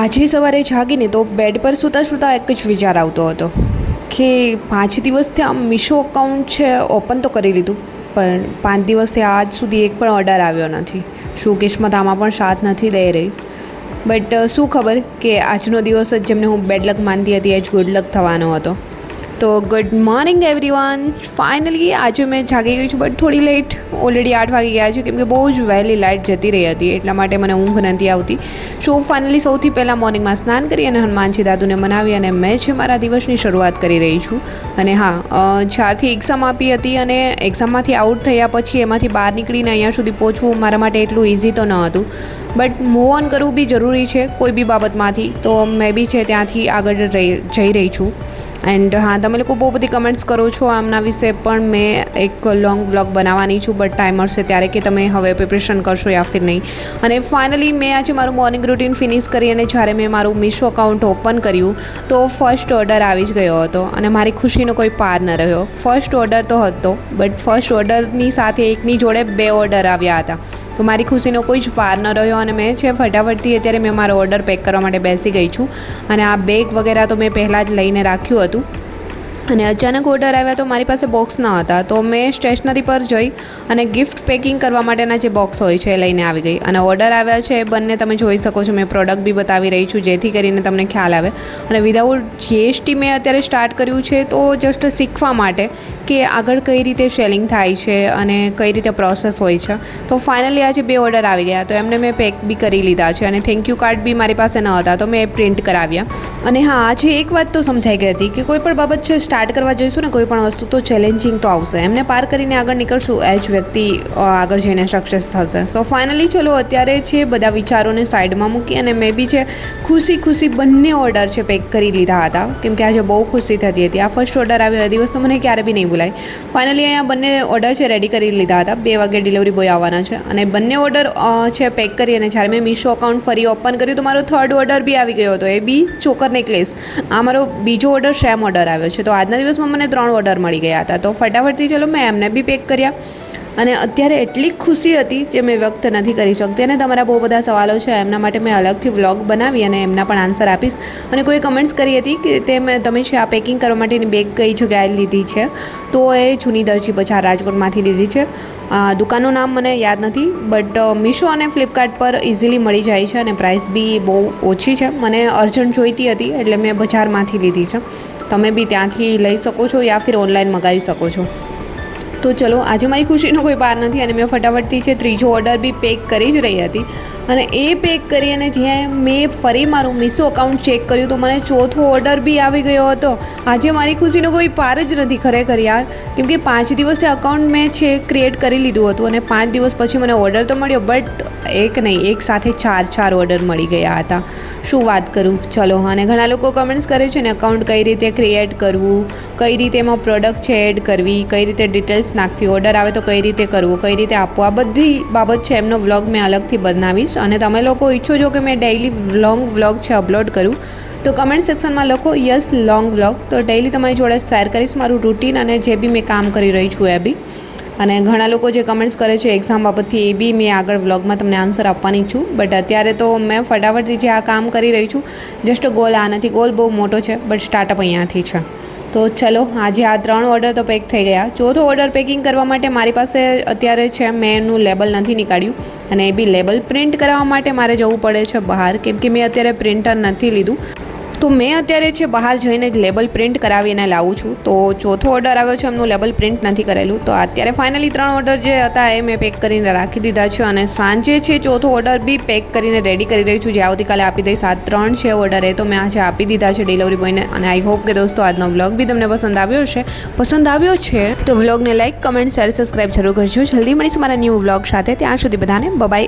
આજે સવારે જાગીને તો બેડ પર સૂતા સૂતા એક જ વિચાર આવતો હતો કે પાંચ દિવસથી આમ મીશો અકાઉન્ટ છે ઓપન તો કરી લીધું. પણ પાંચ દિવસે આજ સુધી એક પણ ઓર્ડર આવ્યો નથી. શોકેશમાં તો આમાં પણ સાથ નથી દઈ રહી. બટ શું ખબર કે આજનો દિવસ જ જેમને હું બેડ લક માનતી હતી એ જ ગુડ લક થવાનો હતો. તો ગુડ મોર્નિંગ એવરીવન ફાઇનલી આજે મેં જાગી ગઈ છું બટ થોડી લેટ ઓલરેડી આઠ વાગી ગયા છે, કેમ કે બહુ જ વહેલી લાઇટ જતી રહી હતી, એટલા માટે મને ઊંઘ નથી આવતી. સો ફાઇનલી સૌથી પહેલાં મોર્નિંગમાં સ્નાન કરી અને હનુમાનજી દાદુને મનાવી અને મેં છે મારા દિવસની શરૂઆત કરી રહી છું. અને હા જ્યારથી એક્ઝામ આપી હતી અને એક્ઝામમાંથી આઉટ થયા પછી એમાંથી બહાર નીકળીને અહીંયા સુધી પહોંચવું મારા માટે એટલું ઇઝી તો ન હતું. બટ મૂવ ઓન કરવું બી જરૂરી છે, કોઈ બી બાબતમાંથી. તો મેં બી છે ત્યાંથી આગળ જઈ રહી છું. એન્ડ હા, તમે લોકો બહુ બધી કમેન્ટ્સ કરો છો આમના વિશે પણ મેં એક લોંગ વ્લોગ બનાવવાની છું બટ ટાઈમ મળશે ત્યારે કે તમે હવે પ્રિપરેશન કરશો યા ફિર નહીં. અને ફાઇનલી મેં આજે મારું મોર્નિંગ રૂટીન ફિનિશ કરી અને જ્યારે મેં મારું મીશો અકાઉન્ટ ઓપન કર્યું, તો ફર્સ્ટ ઓર્ડર આવી જ ગયો હતો અને મારી ખુશીનો કોઈ પાર ન રહ્યો. ફર્સ્ટ ઓર્ડર તો હતો બટ ફર્સ્ટ ઓર્ડરની સાથે એકની જોડે બે ઓર્ડર આવ્યા હતા. મારી ખુશીનો કોઈ જ પાર ન રહ્યો અને મેં છે ફટાફટથી અત્યારે મેં મારો ઓર્ડર પેક કરવા માટે બેસી ગઈ છું. અને આ બેગ વગેરે તો મેં પહેલાં જ લઈને રાખ્યું હતું. અને અચાનક ઓર્ડર આવ્યા તો મારી પાસે બોક્સ ન હતા. તો મેં સ્ટેશનરી પર જઈ અને ગિફ્ટ પેકિંગ કરવા માટેના જે બોક્સ હોય છે એ લઈને આવી ગઈ. અને ઓર્ડર આવ્યા છે એ બંને તમે જોઈ શકો છો. મેં પ્રોડક્ટ બી બતાવી રહી છું જેથી કરીને તમને ખ્યાલ આવે. અને વિધાઉટ જીએસટી મેં અત્યારે સ્ટાર્ટ કર્યું છે તો જસ્ટ શીખવા માટે કે આગળ કઈ રીતે સેલિંગ થાય છે અને કઈ રીતે પ્રોસેસ હોય છે. તો ફાઇનલી આજે બે ઓર્ડર આવી ગયા. તો એમને મેં પેક બી કરી લીધા છે અને થેન્ક યુ કાર્ડ બી મારી પાસે ન હતા. તો મેં પ્રિન્ટ કરાવ્યા. અને હા, આજે એક વાત તો સમજાઈ ગઈ હતી કે કોઈ પણ બાબત છે સ્ટાર્ટ કરવા જઈશું ને, કોઈ પણ વસ્તુ તો ચેલેન્જિંગ તો આવશે. એમને પાર કરીને આગળ નીકળશું એ જ વ્યક્તિ આગળ જઈને સક્સેસ થશે. સો ફાઇનલી ચલો અત્યારે છે બધા વિચારોને સાઈડમાં મૂકી અને મેં બી છે ખુશી ખુશી બંને ઓર્ડર છે પેક કરી લીધા હતા. કેમ કે આજે બહુ ખુશી થતી હતી. આ ફર્સ્ટ ઓર્ડર આવ્યો એ દિવસ તો મને ક્યારે બી નહીં ભૂલાય. ફાઇનલી અહીંયા બંને ઓર્ડર છે રેડી કરી લીધા હતા. બે વાગે ડિલિવરી બોય આવવાના છે. અને બંને ઓર્ડર છે પેક કરી અને જ્યારે મેં મીશો અકાઉન્ટ ફરી ઓપન કર્યું, તો મારો થર્ડ ઓર્ડર બી આવી ગયો હતો. એ બી ચોકર નેકલેસ આ મારો બીજો ઓર્ડર શેમ ઓર્ડર આવ્યો છે. તો આજના દિવસમાં મને ત્રણ ઓર્ડર મળી ગયા હતા. તો ફટાફટથી ચલો, મેં એમને બી પેક કર્યા. અને અત્યારે એટલી ખુશી હતી જે મેં વ્યક્ત નથી કરી શકતી. અને તમારા બહુ બધા સવાલો છે, એમના માટે મેં અલગથી વ્લોગ બનાવી અને એમના પણ આન્સર આપીશ. અને કોઈ કમેન્ટ્સ કરી હતી કે તે મેં, તમે છે આ પેકિંગ કરવા માટેની બેગ કઈ જગ્યાએ લીધી છે? તો એ જૂની દરજી બજાર રાજકોટમાંથી લીધી છે. દુકાનનું નામ મને યાદ નથી બટ મીશો અને ફ્લિપકાર્ટ પર ઇઝીલી મળી જાય છે અને પ્રાઇસ બી બહુ ઓછી છે. મને અર્જન્ટ જોઈતી હતી એટલે મેં બજારમાંથી લીધી છે. તમે બી ત્યાંથી લઈ શકો છો યા ફિર ઓનલાઈન મંગાવી શકો છો? તો ચલો, આજે મારી ખુશીનો કોઈ પાર નથી અને મેં ફટાફટથી છે ત્રીજો ઓર્ડર બી પેક કરી જ રહી હતી. અને એ પેક કરી અને જ્યાં મેં ફરી મારું મીશો અકાઉન્ટ ચેક કર્યું તો મને ચોથો ઓર્ડર બી આવી ગયો હતો. આજે મારી ખુશીનો કોઈ પાર જ નથી ખરેખર યાર. કેમકે પાંચ દિવસે અકાઉન્ટ મેં છે ક્રિએટ કરી લીધું હતું અને પાંચ દિવસ પછી મને ઓર્ડર તો મળ્યો બટ એક નહીં, એક સાથે ચાર ચાર ઓર્ડર મળી ગયા હતા. શું વાત કરું? ચલો, અને ઘણા લોકો કમેન્ટ્સ કરે છે ને અકાઉન્ટ કઈ રીતે ક્રિએટ કરવું, કઈ રીતે એમાં પ્રોડક્ટ છે એડ કરવી, કઈ રીતે ડિટેલ્સ નાખવી ઓર્ડર આવે તો કઈ રીતે કરવું, કઈ રીતે આપવું, આ બધી બાબત છે એમનો વ્લોગ મેં અલગથી બનાવીશ. અને તમે લોકો ઈચ્છો છો કે મેં ડેઈલી લોંગ વ્લોગ છે અપલોડ કરું, તો કમેન્ટ સેક્શનમાં લખો યસ લોંગ વ્લોગ તો ડેઈલી તમારી જોડે શેર કરીશ મારું રૂટીન અને જે બી મેં કામ કરી રહી છું એ બી. અને ઘણા લોકો જે કમેન્ટ્સ કરે છે એક્ઝામ બાબતથી, એ બી મેં આગળ વ્લોગમાં તમને આન્સર આપવાની છું. બટ અત્યારે તો મેં ફટાફટથી જે આ કામ કરી રહી છું જસ્ટ ગોલ આ નથી. ગોલ બહુ મોટો છે બટ સ્ટાર્ટઅપ અહીંયાથી છે. તો ચલો, આજે આ ત્રણ ઓર્ડર તો પેક થઈ ગયા. ચોથો ઓર્ડર પેકિંગ કરવા માટે મારી પાસે અત્યારે છે, મેં એનું લેબલ નથી નીકાળ્યું અને એ બી લેબલ પ્રિન્ટ કરાવવા માટે મારે જવું પડે છે બહાર, કેમ કે મેં અત્યારે પ્રિન્ટર નથી લીધું. તો મેં અત્યારે છે બહાર જઈને જ લેબલ પ્રિન્ટ કરાવીને લાવું છું. તો ચોથો ઓર્ડર આવ્યો છે, એમનું લેબલ પ્રિન્ટ નથી કરેલું. તો અત્યારે ફાઇનલી ત્રણ ઓર્ડર જે હતા એ મેં પેક કરીને રાખી દીધા છે અને સાંજે છે ચોથો ઓર્ડર બી પેક કરીને રેડી કરી રહી છું. જે આવતીકાલે આપી દઈશ. આ ત્રણ છે ઓર્ડર એ તો મેં આજે આપી દીધા છે ડિલિવરી બોયને અને આઈ હોપ કે દોસ્તો આજનો વ્લોગ બી તમને પસંદ આવ્યો છે પસંદ આવ્યો છે તો વ્લોગને લાઈક કમેન્ટ શેર સબસ્ક્રાઈબ જરૂર કરજો. જલ્દી મળીશું મારા ન્યૂ વ્લોગ સાથે. ત્યાં સુધી બધાને બબાઈ